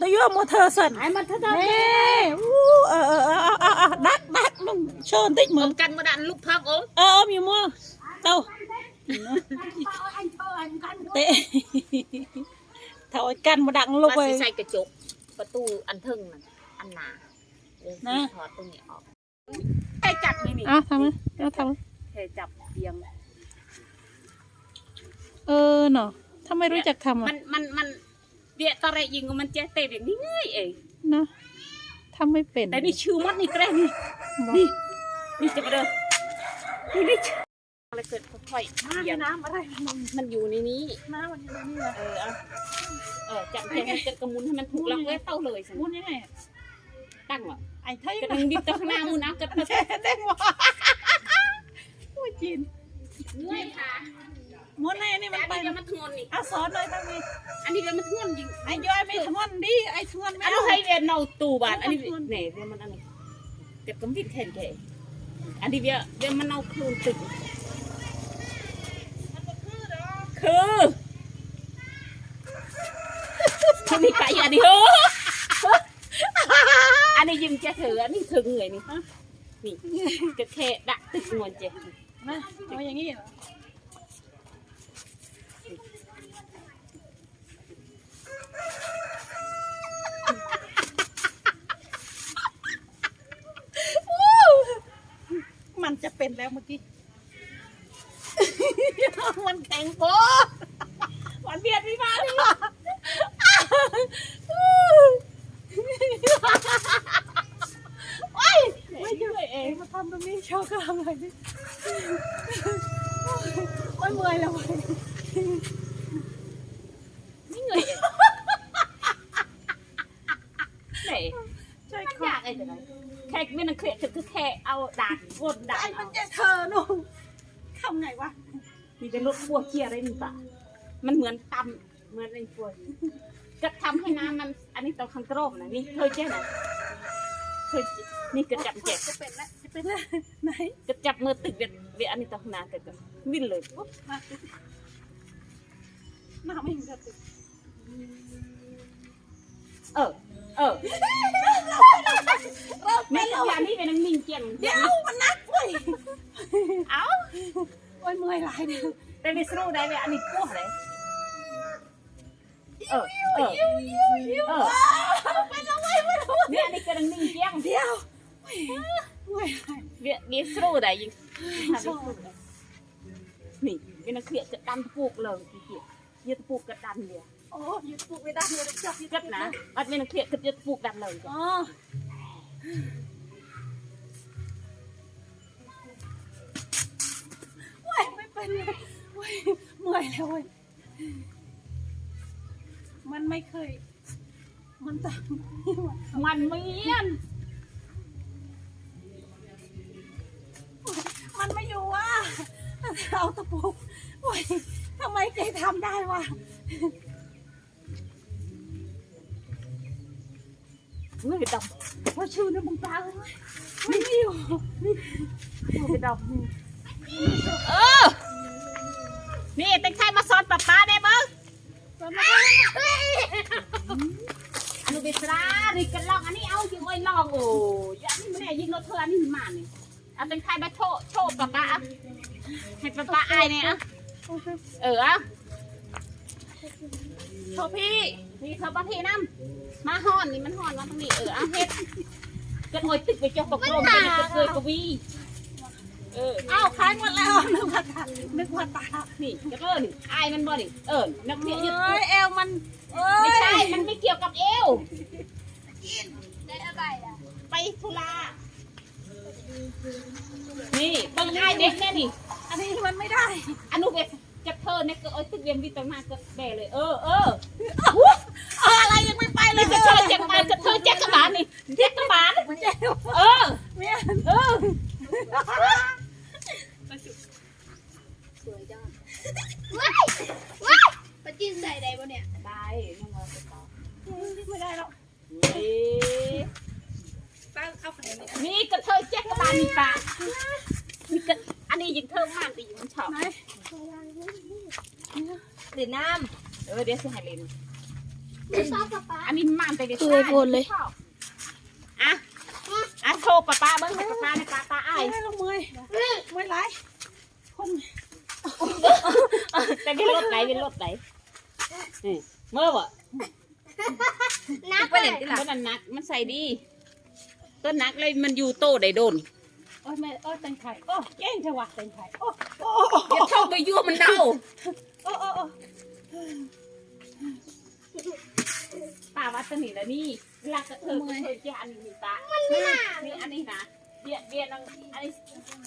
ตัวยั่วโมเธอสันไอ้มันถ้าเน่อู้เออเออเออเออเออดักดักมึงเชิญติ๊กเหมึมืองนกันมาดันลูกพักอมเออมีมั่วเต้า เตะเท่าไอ้กันมาดังลูกว่าไปสิใส่กระจกประตูอันทึ่งนั่นอันหนาเดี๋ยวนะถอดตรงนี้ออกแค่จับนี่นี่อ้าวทำไมอ้าวทำไมแค่จับเบียงเออเนาะถ้าไม่รู้จักทำมัอะนมันมัน เดี๋ยวตอนแรกยิงมันเจ๊เตะอย่างนี้ง่ายเองนะทำไม่เป็นแต่นี่ชื่อมันนี่แกล้งนี่บอกนี่นี่จะมาเด้อนี่นี่ชื่ออะไรเกิดค่อยๆเบียงน้ำอะไรมันมันอยู่ในนี้น้ำมันอยู่ในนี่เหรอเออเอาเออจับแค่ให้จะกระมุนให้มันถูกแล้วก็เต้าเลยสิมุนยังไงตั้งว่ะไอ้ไทยกระดึงดิบตะข้างหน้ามุนเอากระดึงเด้งวะโอ้ยจีนเงื่อยค่ะ มุนไอ้นี่แต่มันอันไปนี้เดี๋ยวมันทวนนี่อะสอนเลยทางนี้อันนี้เดี๋ยวมันทวนยิงไอ้ย้อยไม่ทวนดิไอ้ทวนไม่อันเอานี้ให้เรียนเอาตู้บาทอันนี้มันทวนเนี่ยเดี๋ยวมันอันนี้เก็บกำดิบแทนแกอันนี้เดี๋ยวเดี๋ยวมันเอาคืนตึกคือที่มีไก่อันนี้โอ้อันนี้ยิมจะถืออันนี้ถึงเลยนี่นี่ก็แค่ดักตึกงวนเจนะเอาอย่างนี้เหรอมันจะ เป็นแล้วเมื่อกี้ มันแข็งโป๊ะวันเบียดพี่มาดิไม่ช่วยเองมาทำตรงนี้ชอบก็ทำอะไรนี่โอ้ยเมื่อยแล้วเว้ยไม่เหนื่อยเองไหนใช่มันค่ะยากไอ้แต่ไหน แค่ไม่นังเครียดคือแค่เอาดากวนดาไอ้กมันเอาจะเธอหนุ่มทำไงวะมีเป็นรถพัวเคียอะไรนี่ปะมันเหมือนตำเหมือนไอ้พัวก็ทำให้น้ำมัน อันนี้ต้องข้างกรอบนะนี่เคยเจ๊ไหนเคยนี่กระจับแจกจะเป็นแล้วจะเป็นแล้วไหนกระจับมือตึกเวียนเวียนอันนี้ต้องนาแต่ก็วิ่นเลยปุ๊บมาสิหน้าไม่เห็นจะติดเออเออ นี่อย่างนี้เป็นน้ำนิ่งเจียงเดี๋ยวมันนักเว้ยเอ้าโอ้ยเมื่อยหลายเนี่ยแต่ไม่สู้ได้เลยอันนี้พวกอะไรเออเออเออไปแล้วเว้ยไปแล้วเว้ยเนี่ยอันนี้กำลังนิ่งเจียงเดี๋ยวเว้ยเมื่อยหลายเวียนี่สู้ได้ยิงนี่เป็นนักเขียนกระดันปลูกเลยที่เขียนยึดปลูกกระดันเลยโอ้ยึดปลูกไม่ได้เลยจับยึดกัดนะอันเป็นนักเขียนกระยึดปลูกดันเลยอ๋อเว้ยไม่เป็นเลยว้ยเมื่อยแล้วเว้ยมันไม่เคย มันตามมันเมียน มันไม่อยู่ว่ะเอาตะปูโอ้ยทำไมแกทำได้วะเฮ้ยดำ ว่าชื่อเนี่ยมึงตาเลยไม่อยู่ไปดำเออ นี่เต็งไทยมาสอนป้าป้าได้มั้งอนุบิสราดิกันลองอันนี้เอาจิงไว้ลองโอ้ยอันนี้ไม่ได้ยิงรถเธออันนี้มาเนี่ยเอาเต็งไทยมาโชว์โชว์ป้าป้าให้ป้าป้าอายเนี่ยอะเอออะโชว์พี่นี่เธอป้าพี่น้ำ มาห่อนนี่มันห่อนมาตรงนี้เออเอาเฮ็ดก็หอยตึกไปจาะกระโปรงไปเกยกวีเอออ้าวค้างหมดแล้วนึกว่าตานึกว่าตานี่กระเทอนี่อายมันบ่นี่เออนักเรียนยึดเอ้ยเอวมันเอ้ไม่ใช่มันไม่เกี่ยวกับเอวไปธุระนี่เบิ่งอายเด็กแน่นี่ อันนี้มันไม่ได้อนุเวศจับเธอเนี่ยก็เอ้ยตึกเรียนวิตามาก็แบเลย เออเออเอาอะไรยังไม่ไปเลย ก็เธอแจ็คบานก็เธอแจ็คกระบาลนี่แจ็คกระบาล เจ็บ เออ เนี่ย เออ สวยจังว้ายว้ายปะจิ้นใส่ได้ปะเนี่ย ได้น้องว่าไปต่อ ไม่ได้แล้ว นี่ ตั้งเอาไปเลย นี่ก็เธอแจ็คกระบาลนี่ปะนี่ก็อันนี้ยิงเธอมากตีมันชอบ ไหน หรือน้เออเดี๋ยวสิให้เล่นมไม่ชอบป๊าป๊าอันนี้มันไปเด็ดคือไอโฟนเลย อะอะโชว์ป้าป้าเบิ้งให้ป้าป้าในป้าป้าอ้ายไม่ลงมือไม่ไรคนแต่เป็นรถไหนเป็นรถไหนนี่เมื่อบ่นักไปเล่นที่หลังต้นนักมันใส่ดีต้นนักเลยมันอยู่โตได้โดนโอ้ยแม่โอ้ยแตงไข่โอ้เก่งจังหวะแตงไข่โอ้โอ้อย่าเข้าไปยั่วมันเดา โอ้โอ้โอ้ป้าวัดสนิทแล้วนี่รักเธอเคยจะอันนี้นี่ป้านี่อันนี้นะเบียดเบียดนังอันนี้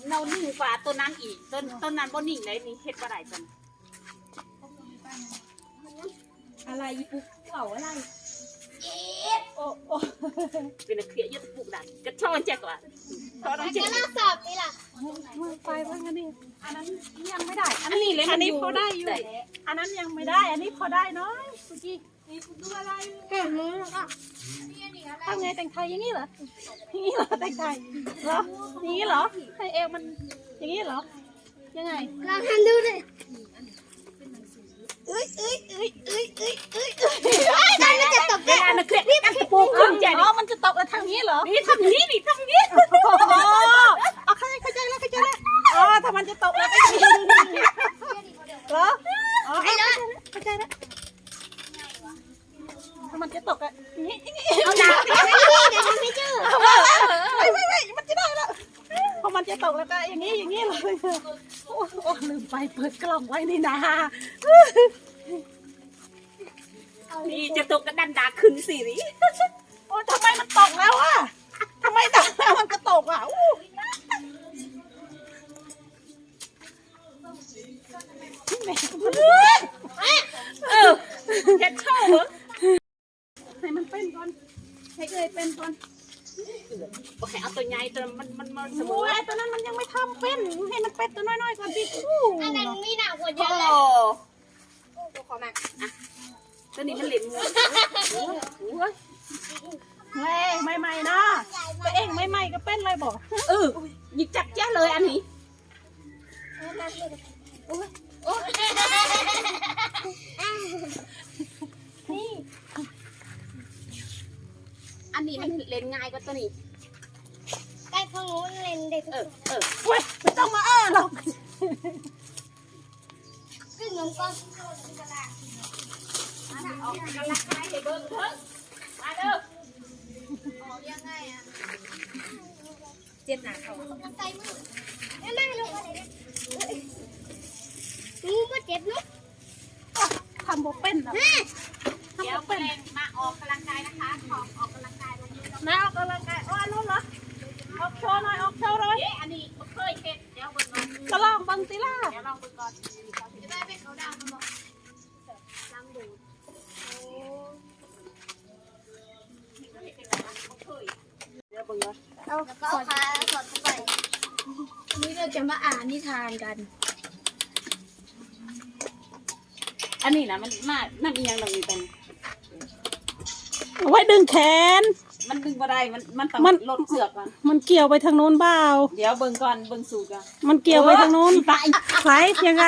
เราหนึ่งกว่าต้นนั้นอีกต้นต้นนั้นบ่นิ่งเลยนี่เฮ็ดบ่ได้จังอะไรอีปุ๊กเก่าอะไร โอ้โอ้เป็นเครียดยึดปลูกดันกระชอนแจกว่าชอนแจจะกเราสอบนี่ล่ะมือไปว่างั้นนี่อันนั้นยังไม่ได้ อันนี้เลยอัมันนนี้อยู่พอได้อยู่ อันนั้นยังไม่ได้ อันนี้พอได้น้อยเมื่อกี้นี่ดูอะไรเห็นมั้ยแล้วก็ทำไงแต่งไทยอย่างนี้เหรออย่างนี้เหรอแต่งไทยเหรออย่างนี้เหรอให้เอวมันอย่างนี้เหรอ ยังไงลองทำดูดิเอ้ยเอ้ยเอ้ยเอ้ยเอ้ยเอ้ย เวลาเครียดนี่กระปูขึ้นใจอ๋อมันจะตกแล้วทางนี้เหรอ นี่ทำนี้นี่ทำนี้อ๋อเอาเข้าใจเข้าใจแล้วเข้าใจแล้วอ๋อถ้ามันจะตกแล้วก็อย่างนี้เหรออ๋อไอ้เลยเข้าใจแล้วถ้ามันจะตกอะอย่างนี้อย่างนี้เอาหนาเดี๋ยวทำไม่เจอไม่ไม่ไม่มันจะได้แล้วพอมันจะตกแล้วก็อย่างนี้อย่างนี้เลยโอ้โอ้ลืมไปเปิดกล่องไว้นี่นะ นี่จะตกกระดันดาขึ้นสิริโอ้ทำไมมันตกแล้วอะทำไมตกแล้วมันก็ตกอะอู้แม่เออแค่เข้าเหรอให้มันเป็นก่อนให้เอ้ยเป็นก่อนโอเคเอาตัวใหญ่ตัวมันมันมันสมโอ้มุติยตัวนั้นมันยังไม่ทำเป็นให้มันเป็นตัวน้อยๆก่อนดิอู้อันนั้นมีหนักกว่าเยโอ้อะเลยตัวขอมา ตัวนี้มันเหล็กมัวเฮ้ยใหม่ๆนะตัวเองใหม่ๆก็เป็นเลยบอกเออหยิบจับแจ้เลยอันนี้นี่อันนี้มันเล่นง่ายกว่าตัวนี้ใกล้พงนู้เล่นเด็กเออเออเว้ยไม่ต้องมาเออหรอกขึ้นน้ำก้อน ออกกำลังกายให้เบิ่งเถอะมาเด้อออกยังไงอะเจ็บหนาเขาต้องใส่มือไม่ม่ลงมาเลยงูก็เจ็บนุ๊กทำโบเป็นนะเดี๋ยวแรงมาออกกำลังกายนะคะขอออกกำลังกายวันนี้นะออกกำลังกายอ๋ออันนู้นเหรอออกโชว์หน่อยออกโชว์เลยเอ๊ะอันนี้เคยเห็นเดี๋ยวเบิ่งก่อนก็ลองบังติล่า เดี๋ยวเบิ่งก่อนเอาแล้วก็เอาขาสอดเข้าไปวันนี้เราจะมาอ่านนิทานกัน อันนี้นะมันมานั่นอีหยังตรงนี้ตรงเอาไว้ดึงแขน มันดึงบ่ได้มันมันต้องมันลดเสือกก่อนมันเกี่ยวไปทางโน้นเปล่าเดี๋ยวเบิ่งก่อนเบิ่งสูตรก่อนมันเกี่ยวไปทางโน้นไปไหนยังไง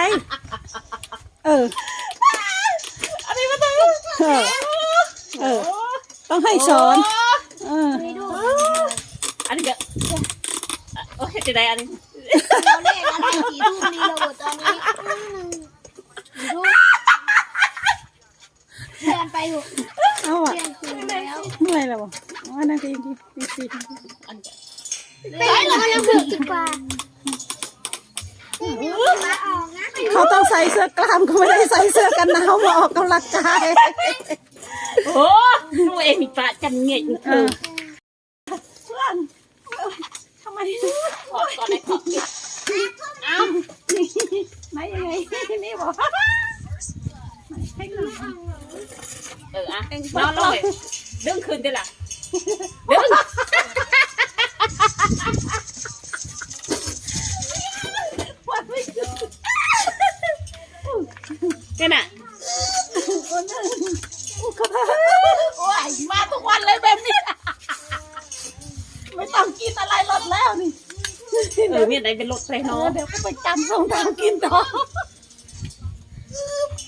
เออ อันนี้มันต้องเออเออ ต้องให้สอน เออไม่ดู อันนี้เดี๋ยวโอ้ยจะได้อันนี้เราเล่นอะไรกี่ทุ่มนี่เราตอนนี้ดูเดินไปถูกเอาอะเที่ยงคืนแล้วเมื่อยแล้วบ่อ๋อนั่นก็ยังดีดีสิอันนี้ไปเราเราเผือกดีกว่ามาออกนะเขาต้องใส่เสื้อกล้ามเขาไม่ได้ใส่เสื้อกันหนาวมาออกกำลังกายโอ้ตัวเองมีปลาจันเงียบเธอ ยังไงนี่บอกให้ดูเอออะนอนลงเลยดึงคืนดิล่ะดึงวันไม่หยุดนี่น่ะคนนึงโอ้ยมาทุกวันเลยแบบนี้ ไม่ต้องกินอะไรลดแล้วนี่เออมีอะไรเป็นรถไฟเอเนาะอเดี๋ยวก็ไปจำส่งทางกินต่อ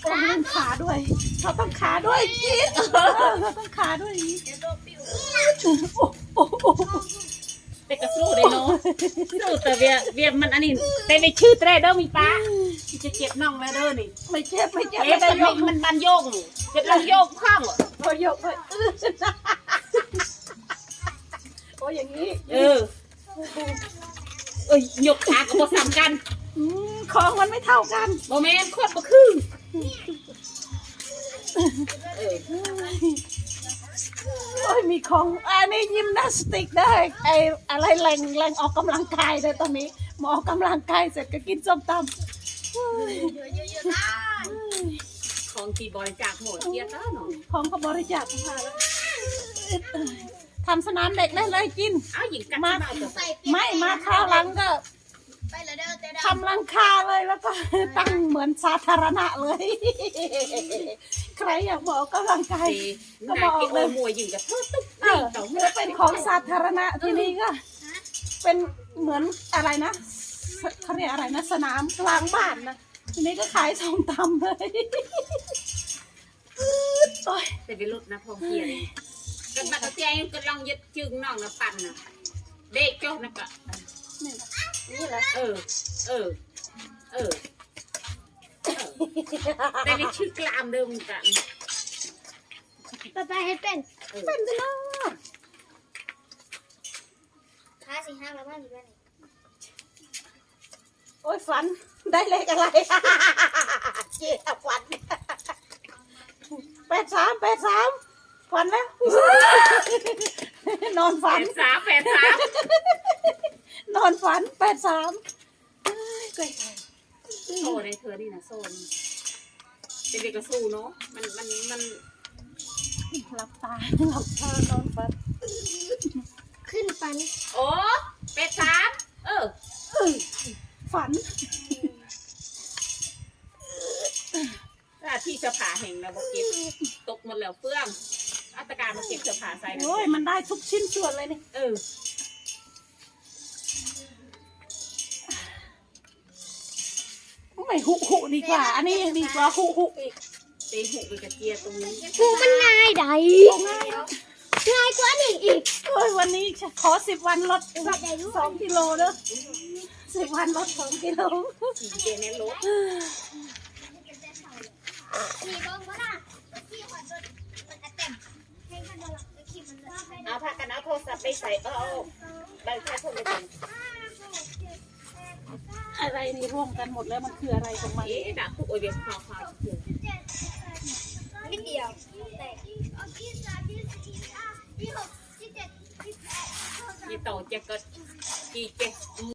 โอ้ยขาด้วยเขาต้องขาด้วยกินเขาต้องขาด้วยอย่างนี้โอ้โอ้โอ้แต่ก็สู้ได้เนาะสู้แต่เวียเวียมันอันนี้แต่ไม่ชื่อเตรเด้อมีป้าที่จะเจ็บน่องแล้วเด้อนี่ไม่เจ็บไม่เจ็บเอ๊ะไม่ได้มันยกมันบันโยกเจ็บลงโยกข้างโอ้ยยกเลยอื้อโอ้ยอย่างนี้ เออเอ้ยยกขาก็บ่ซ้ำกันอืมของมันไม่เท่ากันบ่แม่นโคตรบ่คือเออ โอ้ยมีของอันนี้ยิมนาสติกได้ไออะไรแรงแรงออกกำลังกายเลยตอนนี้หมอออกกำลังกายเสร็จก็กินส้มตำเฮ้ยของที่บริจาคหมดเกียร์ต้าเนาะของเขาบริจาคมาแล้วทำสนามเด็กได้เลยกิน เอาหญิงกัดมาไม่มาข้าวหลังก็ ทำรังคาเลยแล้วก็ตั้งเหมือนสาธารณะเลย ใครอยากบอกกำลังกายเจนายเก็บเอามวยหญิงกับเธอตุ๊กเอนี่อต่อจะเป็นของสาธารณะที่นี่ก็ เป็นเหมือนอะไรนะสเขาเรียกอะไรนะสนามกลางบ้านนะทีนี้ก็ขายส้มตำเลยอื้อโอ้ยแต่เป็นรถนะพองเกียร์นี่กันบักกะเตียงก็ลองยึดจึงน้องนะปั่นนะเด็กโจ้นะกะ นี่นะนี่แหละเออเออ เออ เออ แต่ในชื่อกลามเดิมกันป้าป้าให้เป็นเออเป็นไปเลยห้าสี่ห้าแล้วบ้านอยู่บ้านไหนโอ้ยฝัน ได้เลขอะไรเจี๊ยบฝันแปดสามแปดสามฝันแล้ว นอนแปฝันดสามแปดสาม นอนฝันแปดสามโซ่ในเธอนี่นะโซ่นี่เป็นเด็กก็สู้เนาะมันมันมันหลับตาหลับตานอนฝันขึ้นปันโอ้แปดสามเออเอ้ยฝันถ้าที่เสื้อผ้าแห่งนะบอกเก็บตกหมดแล้วเฟื่องอัตการมาเก็บเสื้อผ้าใส่นะโอ้ยมันได้ทุกชิ้นส่วนเลยนี่เออ ไม่หุหุดีกว่า อันนี้ยังดีกว่าหุหุอีกเตะหูไปกระเจียตรงนี้กูมันง่ายใดง่ายเนอะง่ายกว่านี่อีกโอ้ยวันนี้ขอสิบวันลดสักสองกิโลเด้อสิบวันลดสองกิโลขี่เจในรถมีบ้างวะน่ะที่ขอจนมันอัดเต็มให้ท่านเราไปคิดมันเลยเอาพากันเอาโทรศัพท์ไปใส่เออเอาได้แค่โทรไปใส่ อะไรนี่ร่วมกันหมดแล้วมันคืออะไรของมันเอ๊ะด่าคุกโอยเบียร์ข่าวข่าวเถื่อนนิดเดียวแต่ที่สามที่สี่ที่ห้าที่หกที่เจ็ดที่